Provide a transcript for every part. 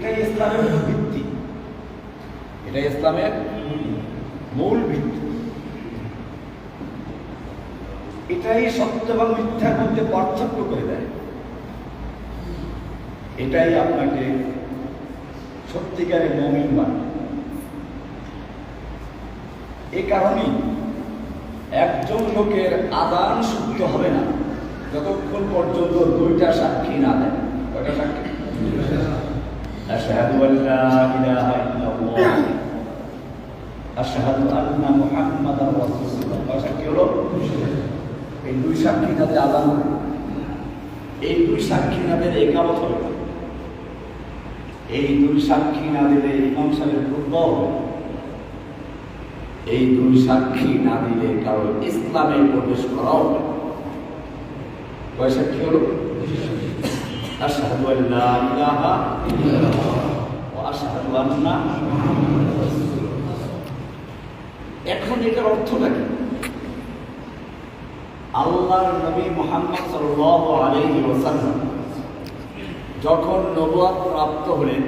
এটাই ইসলামের মূল ভিত্তি। এটাই ইসলামের মূল ভিত্তি। এটাই সত্য এবং মিথ্যার মধ্যে পার্থক্য করে দেয়। এটাই আপনাকে সত্যিকারের মমিন বানায়। এ কারণেই একজন লোকের আদান শুদ্ধ হবে না যতক্ষণ পর্যন্ত দুইটা সাক্ষী না দেয়। কয়টা সাক্ষী? আশহাদু আল্লা ইলাহা ইল্লাল্লাহ আশহাদু আন্না মুহাম্মাদার রাসূলুল্লাহ কয় সাক্ষী হলো এই দুই সাক্ষী তাদের আদান এই দুই সাক্ষী নাদের একামত হবে। এই দুই সাক্ষী না দিলে ইমাম সাহেবের পূর্ব হবে। এই দুই সাক্ষী না দিলে কারও ইসলামে প্রবেশ করাও না। কয় সাক্ষী হলো আশহাদু আল্লা ইলাহা ইল্লাল্লাহ ওয়া আশহাদু আন্না এখন এটার অর্থটা কি? আল্লাহর নবী মুহাম্মদ সাল্লাল্লাহু আলাইহি ওয়াসাল্লাম যখন নবুয়ত প্রাপ্ত হলেন,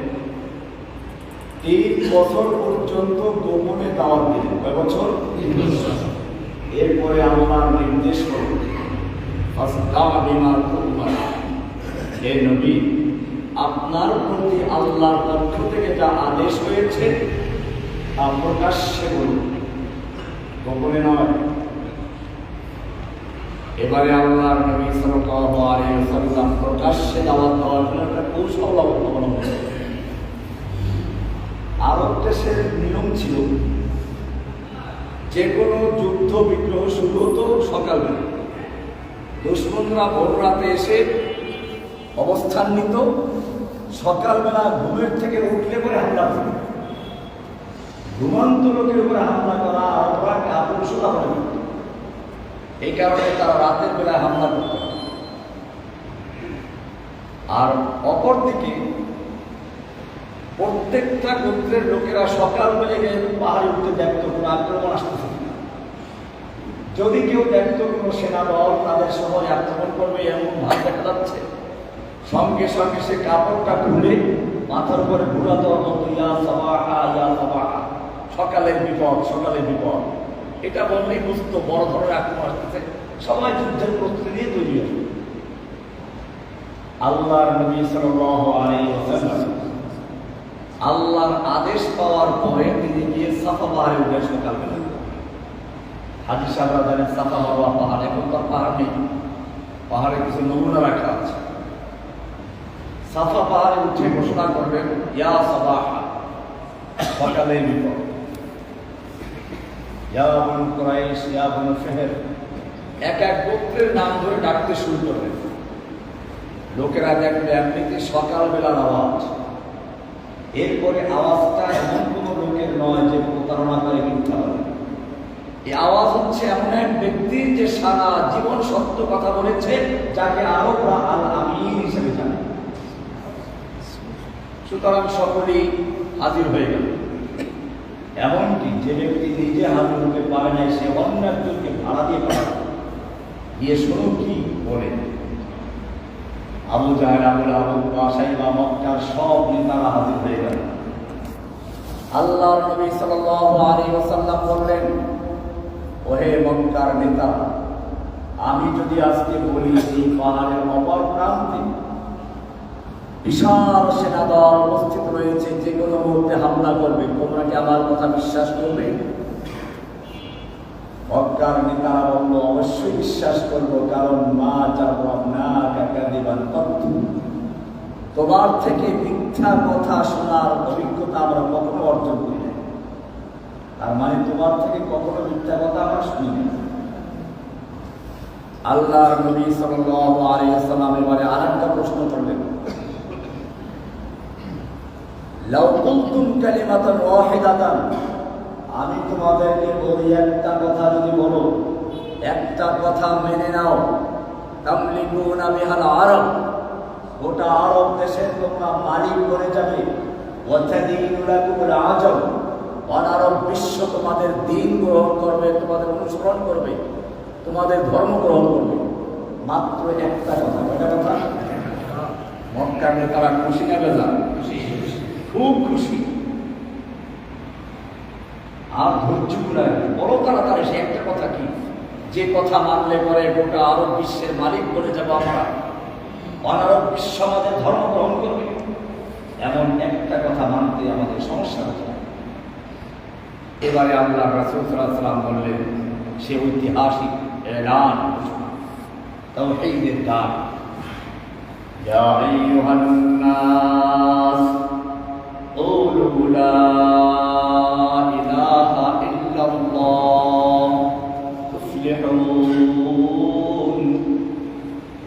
তিন বছর পর্যন্ত গোপনে দাওয়াত দিলেন। কয় বছর? এরপরে আল্লাহর নির্দেশ তুমার হে নবী, আপনার প্রতি আল্লাহর পক্ষ থেকে যা আদেশ হয়েছে তা প্রকাশ্যে বলুন। গোপনে নয়। এবারে আল্লাহর নবী ওয়াসাল্লাম প্রকাশ্যে দাওয়াত দেওয়ার জন্য একটা কৌশল অবলম্বন করেন আরব দেশের নিয়ম ছিল, যে কোনো যুদ্ধ বিগ্রহ শুরু হতো সকালবেলা। দুশ্মনরা ভোর রাতে এসে অবস্থান নিত সকালবেলা ঘুমের থেকে উঠলে পরে হামলা করত ঘুমন্ত লোকের উপরে হামলা করা আপনসুতা মনে করত এই কারণে তারা রাতের বেলায় হামলা করত। আর অপরদিকে প্রত্যেকটা গোত্রের লোকেরা সকাল বেলে গিয়ে পাহাড়ে উঠতে দেখতো কোনো আক্রমণ আসতেছে যদি কেউ দেখতো কোনো সেনা দল তাদের সময় আক্রমণ করবে, এমন ভাব দেখা যাচ্ছে। সঙ্গে সঙ্গে সে কাপড়টা খুলে মাথার উপরে ঘুরাতো সাবাহা সকালের বিপদ সকালের বিপদ। এটা বললেই বুঝতো, বড় ধরনের আক্রমণ আসতেছে। সবাই যুদ্ধের প্রস্তুতি নিয়ে তৈরি হবে আল্লাহর নবী সাল্লাল্লাহু আলাইহি ওয়াসাল্লাম, আল্লাহর আদেশ পাওয়ার পরে তিনি গিয়ে সাফা পাহাড়ে উঠে সকালবেলা। হাজি জানেন, সাফা মারোয়া পাহাড় এখন তো পাহাড় নেই। পাহাড়ে কিছু নমুনা রাখা আছে। সাফা পাহাড়ে উঠে ঘোষণা করবেন ইয়া সাবাহা। সকালে বিপদ ইয়া বনু কুরাইশ ইয়া বনু ফেহের। এক এক গোত্রের নাম ধরে ডাকতে শুরু লোকেরা দেখবে এমনিতে সকালবেলার আওয়াজ। এরপরে আওয়াজটা এমন কোন লোকের নয় যে প্রতারণা করে মিথ্যা বলে। এই আওয়াজ হচ্ছে এমন এক ব্যক্তির যে সারা জীবন সত্য কথা বলেছে যাকে আরবরা আল আমিন হিসেবে সুতরাং সকলেই হাজির হয়ে গেল। এমনকি যে ব্যক্তি নিজে হাজির হতে পারে নাই, সে অন্য একজনকে ভাড়া দিয়ে পাঠাবে গিয়ে শোনো কি বলে। আবু জাহের আবুল আবু সাইবা মক্কার সব নেতারা হাজির হয়ে গেল। আল্লাহ নবী সাল্লাল্লাহু আলাইহি বললেন, ওহে মক্কার নেতা, আমি যদি আজকে বলি এই পাহাড়ের অপর প্রান্তে বিশাল সেনা দল উপস্থিত রয়েছে যে কোনো মুহূর্তে হামলা করবে। তোমরা কি আমার কথা বিশ্বাস করবে? অবশ্যই বিশ্বাস করব, কারণ মা চাবনা কাকা তোমার থেকে মিথ্যা কথা শোনার অভিজ্ঞতা আমরা কখনো অর্জন করি না তার মানে তোমার থেকে কখনো মিথ্যা কথা আমরা শুনি না আল্লাহর নবী ওয়াসাল্লাম এবারে আরেকটা প্রশ্ন করলেন। আমি তোমাদেরকে বলি একটা কথা যদি বলো একটা কথা মেনে নাও। তামলিকুনা বিহাল আরব। গোটা আরব দেশের তোমরা মালিক বনে যাবে। আজম। অনারব বিশ্ব তোমাদের দিন গ্রহণ করবে তোমাদের অনুসরণ করবে তোমাদের ধর্ম গ্রহণ করবে। মাত্র একটা কথা কয়টা কথা? মক্কার নেতারা খুশি না বেজা খুব খুশি আর ধৈর্য কুলায় বড় তাড়াতাড়ি সে একটা কথা কি যে কথা মানলে পরে গোটা আরব বিশ্বের মালিক বলে যাব আমরা অনারব বিশ্ব আমাদের ধর্ম গ্রহণ করবে এমন একটা কথা মানতে আমাদের সমস্যা হচ্ছে এবারে আল্লাহ রাসুল সাল্লাম বললেন সে ঐতিহাসিক এলান তৌহিদের গান يا أيها الناس قولوا لا إله إلا الله تفلحون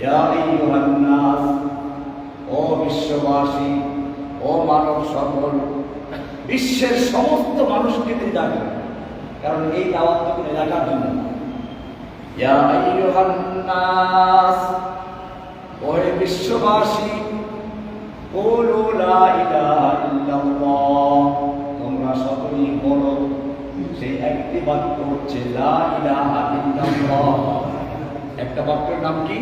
يا أيها الناس ও বিশ্ববাসী ও মানব সকল বিশ্বের সমস্ত মানুষকে তিনি ডাকেন কারণ এই দাওয়াত তো কোনো এলাকার জন্য না। ইয়া আইয়ুহান নাস ওহে বিশ্ববাসী বলো লা ইলাহা ইল্লাল্লাহ তোমরা সকলেই বলো সেই একটি বাক্য হচ্ছে লা ইলাহা ইল্লাল্লাহ। একটা বাক্যের নাম কি?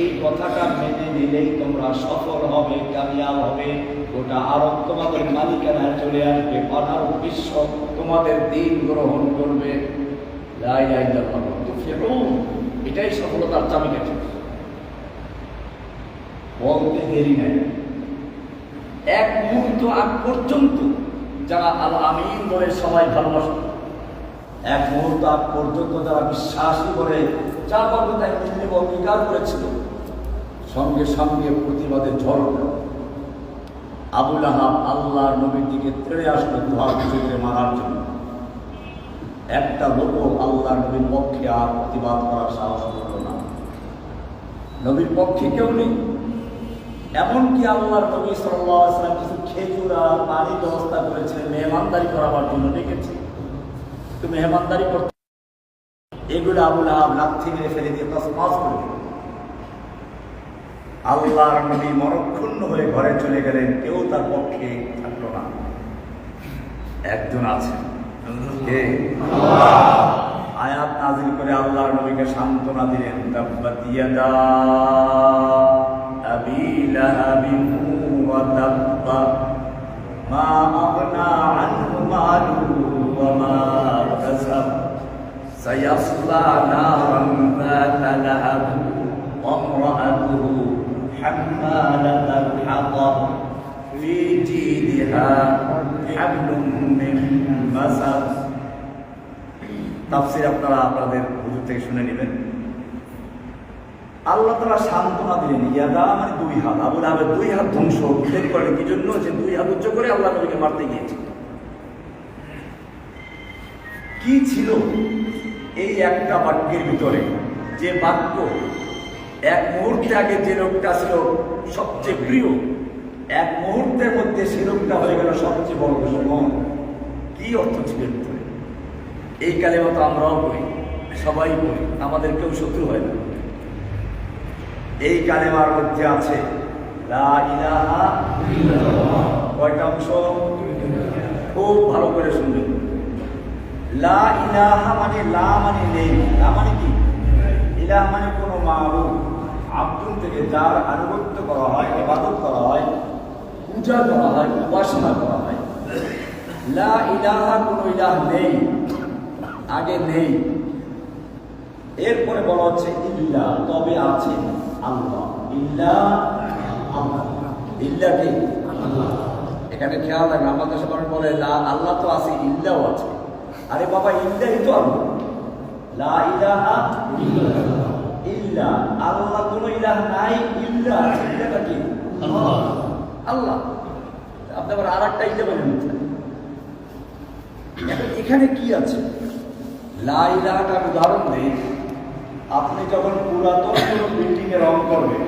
এই কথাটা মেনে নিলেই তোমরা সফল হবে কামিয়াব হবে। গোটা আরব তোমাদের মালিকানায় চলে আসবে অনার বিশ্ব তোমাদের দিন গ্রহণ করবে। এটাই সফলতার চাবিকাঠি। বলতে দেরি নাই। এক মুহূর্ত আগ পর্যন্ত যারা আল আমিন বলে সবাই ভালোবাসত, এক মুহূর্ত আগ পর্যন্ত যারা বিশ্বাসী বলে যা পারবে তাই নেব অঙ্গীকার করেছিল, সঙ্গে সঙ্গে প্রতিবাদের ঝড়। আবুল আহাব আল্লাহর নবীর দিকে তেড়ে আসলো দোয়া করে মারার জন্য। একটা লোক আল্লাহর নবীর পক্ষে আর প্রতিবাদ করার সাহস করল না। নবীর পক্ষে কেউ নেই। এমনকি আল্লাহর নবী ওয়াসাল্লাম কিছু খেজুর আর পানির ব্যবস্থা করেছিলেন, মেহমানদারি করাবার জন্য ডেকেছে তো মেহমানদারি করতে এগুলো আবুল আহাব লাথি মেরে ফেলে দিয়ে তসমাস করে। আল্লাহর নবী মরক্ষুণ্ণ হয়ে ঘরে চলে গেলেন, কেউ তার পক্ষে থাকল না। একজন আছে। কে? আয়াত নাজিল করে আল্লাহর নবীকে সান্ত্বনা দিলেন তাব্বাত ইয়াদা আবি লাহাবিন ওয়া তাব্বা মা আগনা আনহু মালুহু ওয়া মা কাসাব سيصلى نارا ذات لهب وامرأته حمالة الحطب في جيدها حبل من مسد তাফসির আপনারা আপনাদের হুজুর থেকে শুনে নেবেন আল্লাহ তারা সান্ত্বনা দিলেন ইয়াদা মানে দুই হাত। আবুল আবের দুই হাত ধ্বংস উল্লেখ করেন কি জন্য? যে দুই হাত উচ্চ করে আল্লাহ নবীকে মারতে গিয়েছে কি ছিল এই একটা বাক্যের ভিতরে? যে বাক্য এক মুহূর্তে আগে যে লোকটা ছিল সবচেয়ে প্রিয়, এক মুহূর্তের মধ্যে সে লোকটা হয়ে গেল সবচেয়ে বড় দুশ্মন। কি অর্থ ছিল এই কালে মতো আমরাও করি সবাই করি আমাদের কেউ শত্রু হয় না। এই কালেমার মধ্যে আছে কয়টা অংশ? খুব ভালো করে শুনবেন। লা ইলাহা মানে লা মানে নেই, লা মানে কি? ইলাহ মানে কোনো মাহবুব আব্দুল থেকে যার আনুগত্য করা হয়, ইবাদত করা হয়, পূজা করা হয়, উপাসনা করা হয়, লা ইলাহা কোনো ইলাহ নেই, আগে নেই। এরপরে বলা হচ্ছে ইল্লা, তবে আছে। আল্লাহ। ইল্লা আল্লাহ। এখানে খেয়াল রাখবেন আমাদের সবাই বলে, লা আল্লাহ তো আছে, ইল্লাও আছে। আরে বাবা ইল্লাহি তো আল্লাহ। লা ইলাহা ইল্লা, আল্লাহ কোনো ইলাহ নাই, ইল্লা। ইল্লাটা কি? আল্লাহ। আপনি আবার আর একটা ইল্লা বলেন এখানে কি আছে? লা ইলাহাটার উদাহরণ নেই আপনি যখন পুরাতন কোনো বিল্ডিং এ রং করবেন,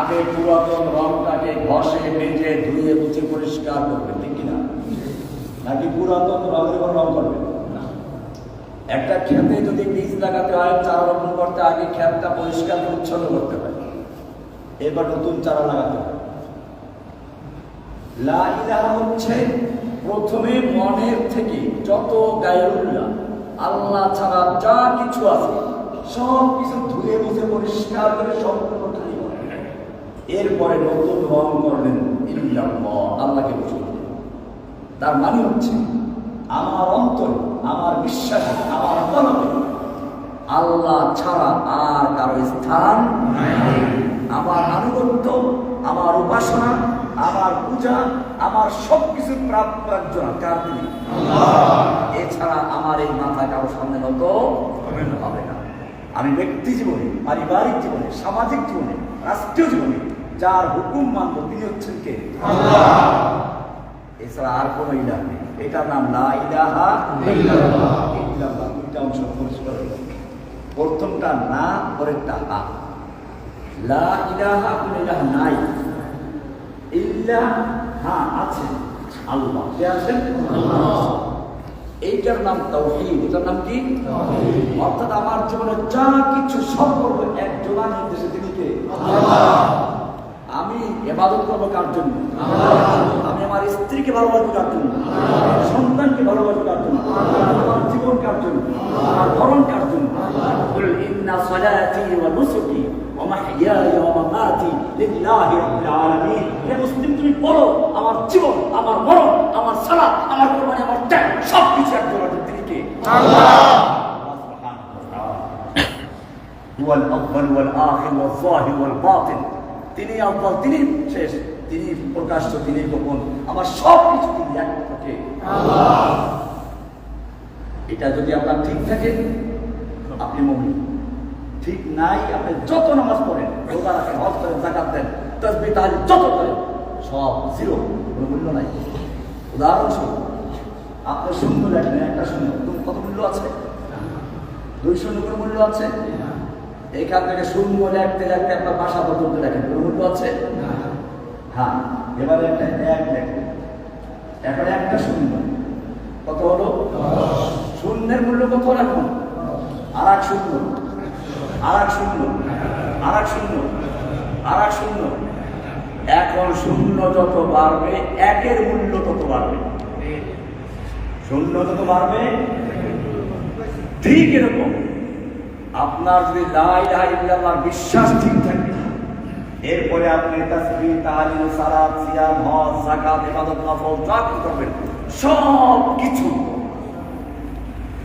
আগে পুরাতন রংটাকে ঘষে মেজে ধুয়ে, মুছে, পরিষ্কার করবেন, ঠিক কিনা? নাকি পুরাতন রঙের উপর রং করবেন? একটা ক্ষেতে যদি বীজ লাগাতে হয়, চারা রোপণ করতে, আগে ক্ষেতটা পরিষ্কার, পরিচ্ছন্ন করতে হয়। এবার নতুন চারা লাগাতে হয়। লা হচ্ছে প্রথমে মনের থেকে যত গায়রুল্লাহ আল্লাহ ছাড়া যা কিছু আছে সব কিছু ধুয়ে মুছে পরিষ্কার করে সম্পূর্ণ খালি করে। এরপরে নতুন রং করলেন আল্লাহকে বসে তার মানে হচ্ছে আমার অন্তর আমার বিশ্বাস আমার কলমে আল্লাহ ছাড়া আর কারও স্থান আমার আনুগত্য আমার উপাসনা আমার পূজা আমার সব কিছু প্রাপ্য কার তিনি? এছাড়া আমার এই মাথা কারও সামনে নত হবে না। আমি ব্যক্তি জীবনে, পারিবারিক জীবনে, সামাজিক জীবনে, রাষ্ট্রীয় জীবনে যার হুকুম মানব, তিনি হচ্ছেন কে? এছাড়া আর কোনো ইলাহ নেই। এটার নাম লা ইলাহা ইল্লাল্লাহ। দুইটা অংশ পরিষ্কার প্রথমটা না, পরেরটা হা লা ইলাহা কোনো ইলাহ নাই। ইল্লা হ্যাঁ আছে। আল্লাহ। কে আছেন? এইটার নাম তাওহিদ এটার নাম কি? অর্থাৎ আমার জীবনে যা কিছু সব করব এক জোগান নির্দেশে দিদিকে আমি এবাদত করব কার জন্য? আমি আমার স্ত্রীকে ভালোবাসবো কার জন্য? সন্তানকে ভালোবাসবো কার জন্য? আমার জীবন কার জন্য? আমার ধরন কার জন্য? ومحياي ومماتي لله رب العالمين হে মুসলিম তুমি বলো আমার জীবন আমার মরণ আমার সালাত আমার কোরবানি আমার ত্যাগ সব কিছু এক জোড়া তিনি কে هو الأول والآخر والظاهر والباطن তিনি আব্বাল তিনি শেষ তিনি প্রকাশ্য তিনি গোপন আমার সব কিছু তিনি একমাত্রকে এটা যদি আপনার ঠিক থাকে আপনি মমিন ঠিক নাই, আপনি যত নামাজ পড়েন, রোজা রাখেন, হজ করেন জাকাত দেন তসবি তাহলে যত করেন, সব জিরো, কোনো মূল্য নাই। উদাহরণস্বরূপ, আপনি শূন্য লেখেন একটা শূন্য তুমি কত মূল্য আছে? দুই শূন্য কোনো মূল্য আছে? এখান থেকে শূন্য লেখতে লেখতে আপনার বাসা পর্যন্ত লেখেন কোনো মূল্য আছে? হ্যাঁ এবারে একটা, এক লেখেন এখন একটা শূন্য কত হলো? শূন্যের মূল্য কত এখন আর এক শূন্য আর এক শূন্য আর এক শূন্য আর এক শূন্য। এখন শূন্য যত বাড়বে, একের মূল্য তত বাড়বে। শূন্য যত বাড়বে, ঠিক এরকম। আপনার যদি লা ইলাহা ইল্লাল্লাহর বিশ্বাস ঠিক থাকে, এরপরে আপনি তাসবিহ, তাহলিল, সালাত, সিয়াম, হজ, যাকাত, ইবাদত, নফল, যা করবেন সব কিছু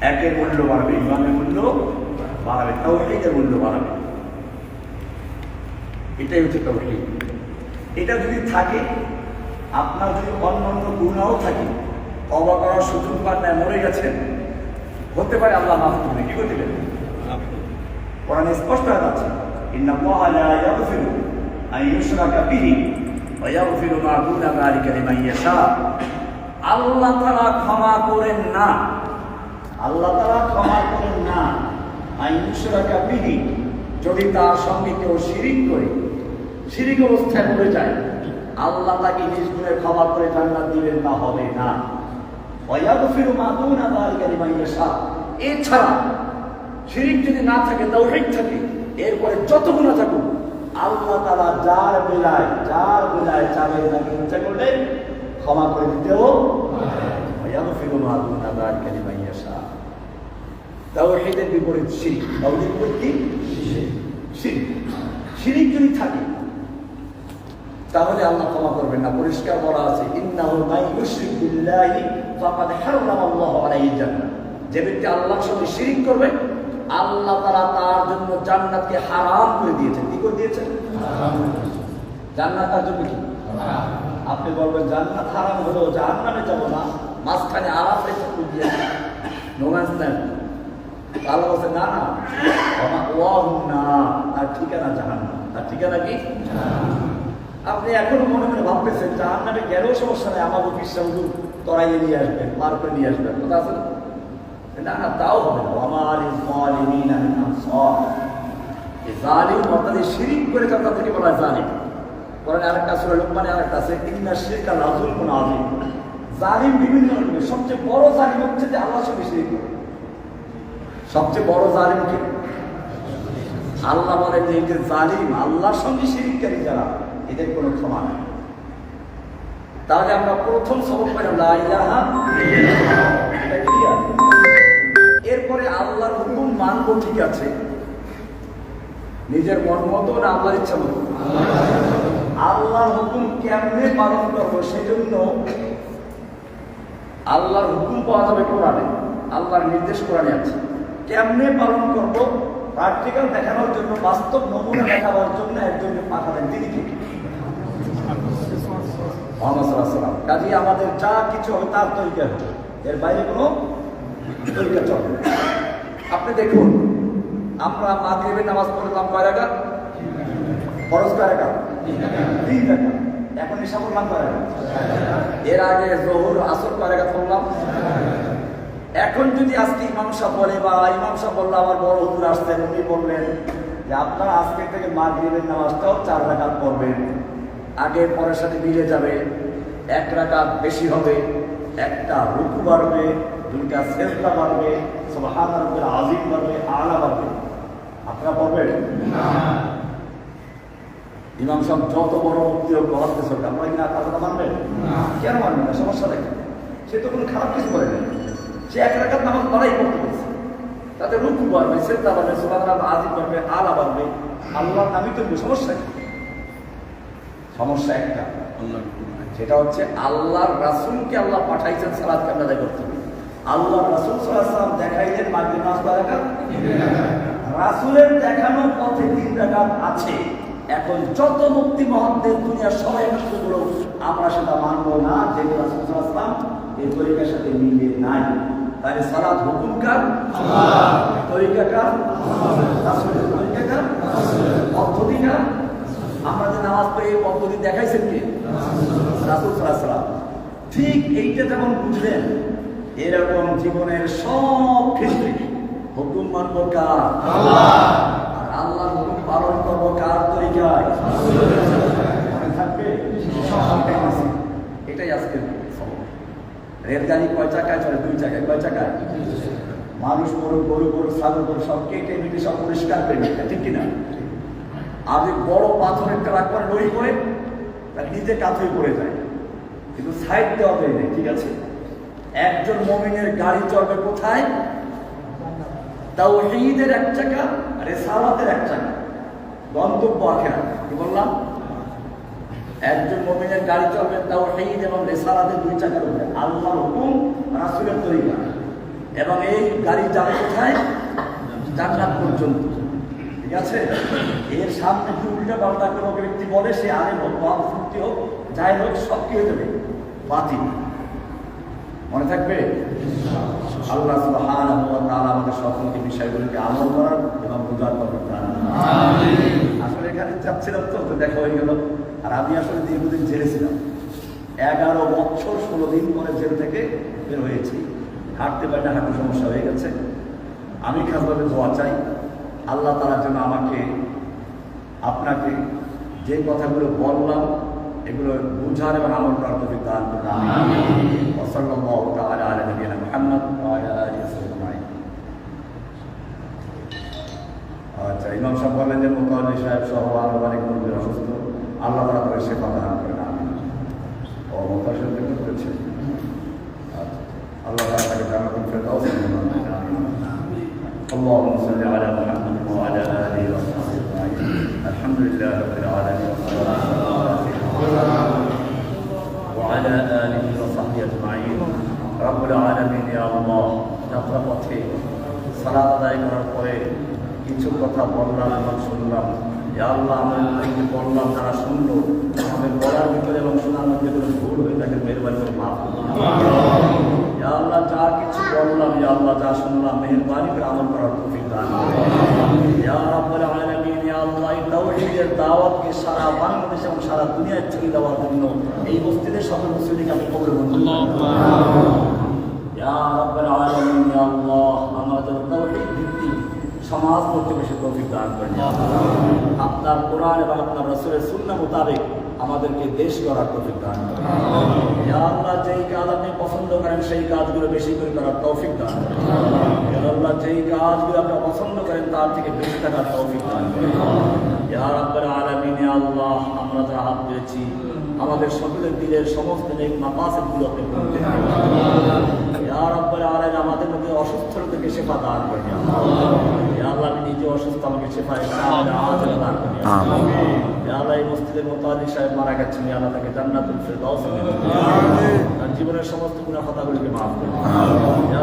একের মূল্য বাড়বে, ইমানের মূল্য বাড়াবে তাওহীদের মূল্য বাড়াবে। এটাই হচ্ছে তাওহীদ। এটা যদি থাকে, আপনার যদি অন্য অন্য গুণাও থাকে অবাক করার সুযোগ পান না মরে গেছেন, হতে পারে আল্লাহ মাফ করবে, কি করে দিবেন কোরআনে স্পষ্ট হয়ে যাচ্ছে ইন্নাল্লাহা লা ইয়াগফিরু আন ইউশরাকা বিহি ওয়া ইয়াগফিরু মা দুনা যালিকা লিমান ইয়াশা। আল্লাহ তাআলা ক্ষমা করেন না। আল্লাহ তাআলা ক্ষমা করেন না। আন ইউশরাকা বিহি যদি তার সঙ্গে কেউ শিরিক করে, শিরিক অবস্থায় পড়ে যায়, আল্লাহ তাকে নিজ গুণে ক্ষমা করে জান্নাত দিবেন না হবে না। ওয়া ইয়াগফিরু মা দুনা যালিকা লিমান ইয়াশা। এছাড়া, শিরিক যদি না থাকে, তৌহিদ থাকে, এরপরে যত গুণা থাকুক, আল্লাহ তালা যার বেলায় যার বেলায় চাবে তাকে ইচ্ছা করলে ক্ষমা করে দিতেও ফিরো মাহুন আদার কালিমা ইয়াশা। তাওহীদের বিপরীত শিরিক। তাওহীদের বিপরীত কি? শিরিক। শিরিক। যদি থাকে তাহলে আল্লাহ ক্ষমা করবেন না। পরিষ্কার বলা আছে ইন্নাহু মাই ইউশরিক বিল্লাহি ফাকাদ হারামাল্লাহু আলাইহি জান্নাহ যে ব্যক্তি আল্লাহর সঙ্গে শিরিক করবে আল্লাহ তাআলা তার জন্য জান্নাতকে হারাম করে দিয়েছেন। কি করে দিয়েছেন? জান্নাত তার জন্য কি? আপনি বলবেন জান্নাত হারাম হলো জাহান্নামে যাব না। মাঝখানে আরাফে চক্র দিয়ে নোম্যান্স ল্যান্ড আল্লাহ বলছে না না না তার ঠিকানা জাহান্নাম, তার ঠিকানা কি? আপনি এখনও মনে মনে ভাবতেছেন, জাহান্নামে গেলেও সমস্যা নেই, আমাকে বিশ্বাস তরাইয়ে নিয়ে আসবেন পার করে নিয়ে আসবেন, কথা আছে না? না তাও হবে না। আমার জালিম অর্থাৎ শিরিক করে যারা তাদেরকে বলা হয় জালিম। কোরআনে আরেকটা সূরা লোকমানে আরেকটা আছে, ইন্না শিরকা লাযুলমুন আযীম। জালিম বিভিন্ন সবচেয়ে বড় জালিম হচ্ছে যে আল্লাহর সঙ্গে শিরিক করে। সবচেয়ে বড় জালিম কে? আল্লাহ বলেন যে যে জালিম, আল্লাহর সঙ্গে শিরিককারী যারা, এদের কোনো ক্ষমা নেই। তাহলে আমরা প্রথম সবক পেলাম। এটা? এরপরে আল্লাহর হুকুম মানবো ঠিক আছে। নিজের মন মতো না আল্লাহর ইচ্ছা মতো? আল্লাহর হুকুম কেমনে পালন করব সেজন্য আল্লাহর হুকুম পাওয়া যাবে কোরআনে। আল্লাহর নির্দেশ কোরআনে আছে। কেমনে পালন করব প্র্যাকটিক্যাল দেখানোর জন্য, বাস্তব নমুনা দেখাবার জন্য একজনকে পাঠাবেন। তিনি কি? মোহাম্মদ সাল্লাহ কাজে আমাদের যা কিছু হবে, তার তরিকা হবে। এর বাইরে কোনো তরিকা চলবে আপনি দেখুন, আমরা মাগরিবের নামাজ পড়লাম কয় রাখা খরচ কয় রাখা তিন রাখা এখন এসব করলাম কয় রাখা এর আগে জহুর, আসর কয় রাখা পড়লাম? এখন যদি আজকে ইমাম সাহেব বলে বা ইমাম সাহেব বলল আমার বড় হুজুর আসতেন উনি বললেন যে আপনারা আজকে থেকে মাগরিবের নামাজটাও চার রাকাত পড়বেন। আগে পরের সাথে মিলে যাবে এক রাকাত বেশি হবে একটা রুকু বাড়বে দুইটা সেজদা বাড়বে সুবহান রাব্বিল আযীম বাড়বে আলা বাড়বে। আপনারা পড়বেন? ইমাম সাহেব যত বড় মুক্তি হোক গলাতে চলবে আমরা কি না কথাটা মানবেন? কেন মানবেন না? সমস্যা দেখে সে তো কোনো খারাপ কিছু করে না সে এক রাখাত নামাজ পড়াই পড়তে বলছে তাতে রুকু বাড়বে সেদ্ধা বাড়বে সুবাহ আজিম বাড়বে, আলা বাড়বে। আল্লাহ, আমি তো সমস্যা কি? সমস্যা একটা, অন্য সেটা হচ্ছে আল্লাহর রাসুলকে আল্লাহ পাঠাইছেন সালাদ কান্নাদায় করতে আল্লাহ রাসুল সাল্লাম দেখাইলেন মাগরিব নামাজ রাকাত? রাসুলের দেখানো পথে তিন রাকাত আছে। এখন যত মুক্তি মহৎদের দুনিয়ার সবাই একত্রগুলো আমরা সেটা মানবো না যেগুলো রাসুল সাল্লাম এই তরিকার সাথে মিলে নাই। তাহলে সালাদ হুকুমকার তরিকাকার রাসুলের তরিকাকার পদ্ধতিকার আমরা যে নামাজ পড়ে এই পদ্ধতি দেখাইছেন কে? রাসুল সাল্লাম ঠিক এইটা যেমন বুঝলেন এরকম জীবনের সব ক্ষেত্রে হুকুম মানব কার? আর আল্লাহ হুকুম পালন করব কার তরিকায়? মনে থাকবে? এটাই আছে। রেলগাড়ি কয় চাকায় চলে? দুই চাকায়। কয় চাকায়? মানুষ গরু গরু গরু, ছাগল, গরু, সব কেটে মিটে সব পরিষ্কার করে নিতে ঠিক কিনা? আগে বড় পাথরের ট্রাক করে লই করে, তার নিজে কাঁথই পড়ে যায়। কিন্তু সাইড দেওয়া যায় না ঠিক আছে? একজন মমিনের গাড়ি চলবে কোথায়? তাও ঈদের এক চাকা আর সালাতের এক চাকা। গন্তব্য আখেরা কি বললাম? একজন মমিনের গাড়ি চলবে তাও ঈদ এবং রেসালাতের দুই চাকার উপরে আল্লাহর হুকুম রাসুলের তরিকা। এবং এই গাড়ি যাবে কোথায়? জান্নাত পর্যন্ত। ঠিক আছে? এর সামনে যদি উল্টা পাল্টা কোনো ব্যক্তি বলে সে আলে হোক বা ফুর্তি হোক যাই হোক সব কি হয়ে যাবে? বাতিল। মনে থাকবে? আল্লাহ সুবহানাহু ওয়া তাআলা আমাদের সকলকে বিষয়গুলোকে আমল করার এবং বোঝার করবে আসলে এখানে যাচ্ছিলাম তো তো দেখা হয়ে গেল। আর আমি আসলে দীর্ঘদিন জেলে ছিলাম। এগারো বছর ষোলো দিন পরে জেল থেকে বের হয়েছি। হাঁটতে পারি না হাঁটু সমস্যা হয়ে গেছে। আমি খাসভাবে দোয়া চাই আল্লাহ তালার জন্য আমাকে আপনাকে যে কথাগুলো বললাম এগুলো বুঝার এবং আমল করার তৌফিক দান করুন। আমিন। ওয়া সাল্লাল্লাহু তাআলা আলা নবিয়িনা মুহাম্মদ ওয়া আলা আলিহি ওয়া সাহবিহি আচ্ছা ইমাম সাহেব বললেন যে মুতাওয়াল্লি সাহেব সহ আরও অনেক মুরব্বীর অসুস্থ আল্লাহ তাআলা তাদের সেবা দান করেন আমিন ও মুতাওয়াল্লি সাহেব দেখতে করেছেন আচ্ছা আল্লাহ তাআলা তাকে জান্নাতুল ফেরদাউস দান করেন আমিন اللهم صل على محمد وعلى اله وصحبه اجمعين الحمد لله رب العالمين والصلاه والسلام على سيدنا محمد وعلى اله وصحبه اجمعين رب العالمين يا الله যাত্রা পথে সালাত আদায় করার পরে কিছু কথা বললাম এবং শুনলাম ইয়া আল্লাহ আমাদের বললাম তারা শুনলো আমাদের বলার ভিতরে এবং শোনার মধ্যে কোনো ভুল হয়ে থাকে, মেহরবানি করে মাফ করুন ইয়া আল্লাহ যা কিছু বললাম ইয়া আল্লাহ যা শুনলাম, মেহরবানি করে আমল করার তৌফিক দান করুন। ইয়া রাব্বুল আলামিন ইয়া আল্লাহ এই তাওহীদের দাওয়াতকে সারা বাংলাদেশ এবং সারা দুনিয়ায় ছড়িয়ে দেওয়ার জন্য এই মসজিদের সকল মুসলিমকে আমি কবরে মঞ্জুর করি। ইয়া রাব্বুল আলামিন ইয়া সমাজ করতে বেশি তৌফিক দান করেন। আপনার কোরআন এবং আপনার রাসূলের সুন্নাহ মোতাবেক আমাদেরকে দেশ করার তৌফিক দান করেন। আল্লাহ যেই কাজ আপনি পছন্দ করেন সেই কাজগুলো বেশি করে করার তৌফিক দান করেন। আল্লাহ যেই কাজগুলো আপনি পছন্দ করেন তার থেকে বেশি থাকার তৌফিক দান করেন। ইয়া রাব্বুল আলামিন আল্লাহ আমরা যারা হাত দিয়েছি আমাদের সকলের দিলের সমস্ত নেক মাকাসিদগুলো আপনি পূরণ আলামিন আমাদের মধ্যে অসুস্থ লোকদেরকে শেফা দান করে আল্লাহ। আমি নিজে অসুস্থ আমাকে শেফা দান করে আল্লাহ। এই মসজিদের মোতাহাদি সাহেব মারা গেছেন আল্লাহ তাকে জান্নাতুল ফেরদাউস তার জীবনের সমস্ত গুণা কথাগুলিকে মাফ করুন।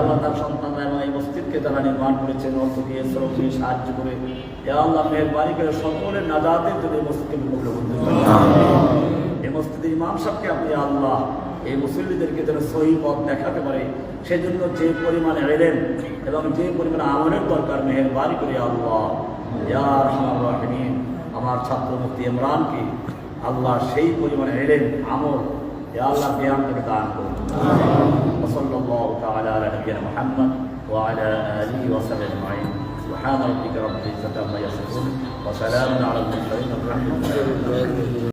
আল্লাহ তার সন্তানরা এবং এই মসজিদকে তারা নির্মাণ করেছেন অর্থ দিয়ে শ্রম দিয়ে সাহায্য করে। আল্লাহ মেহরবানি করে সকলের নাজাতের জন্য এই মসজিদকে কবুল মঞ্জুর এই মসজিদের ইমাম সাহেবকে আপনি আল্লাহ এই মুসল্লিদেরকে যেন সহি পথ দেখাতে পারে সেজন্য যে পরিমাণে এলেন এবং যে পরিমাণে আমলের দরকার মেহরবানি করে আল্লাহ ইয়া রহমান রাহিমিন আমার ছাত্র মুক্তি ইমরানকে আল্লাহ সেই পরিমাণে এলেন আমল ইয়া আল্লাহ জ্ঞান থেকে দান করুন وصلى الله تعالى على نبينا محمد وعلى اله وصحبه اجمعين سبحان ربك رب العزه عما يصفون وسلام على المرسلين والحمد لله